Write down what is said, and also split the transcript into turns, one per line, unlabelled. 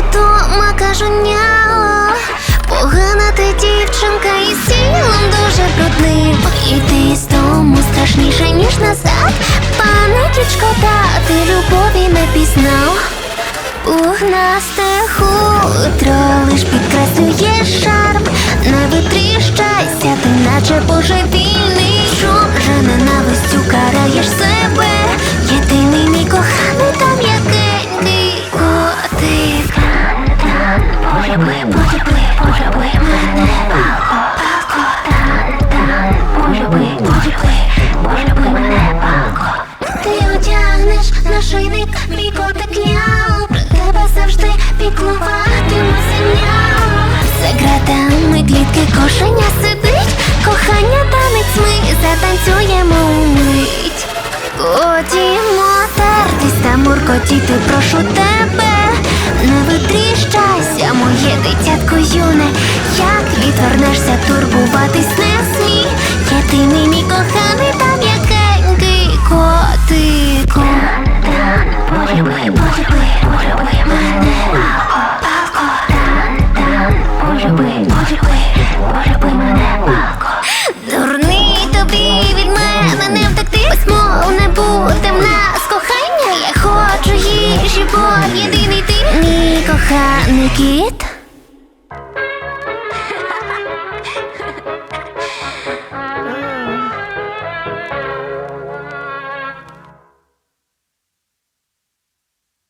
вдома кажуняо Погана ти дівчинка і з сілом дуже брудним. І ти з дому страшніше, ніж назад. Пануть та ти любові не пізнав Пухнасте хутро лиш підкреслює шарм. Не витріщайся, ти наче божевільний Полюби, полюби, полюби мене, палко, палко, тан, тан, мене, палко. Ти одягнеш нашийник, мій котик ляв Про тебе завжди піклуватимуся няу Секретами клітки кошеня сидить. Кохання танець ми затанцюємо умить. Хотімо тертись та муркотіти, прошу тебе та моє дитятко юне, як відвернешся, турбуватись не смій? Ти мій коханий та м'якенький котику. Полюби, полюби, полюби мене палко Тан, полюби, полюби, полюби мене палко Дурний тобі від мене не втекти. Письмо не буде в нас кохання. Я хочу їжі, бо єдиний ти мій кохай. geht?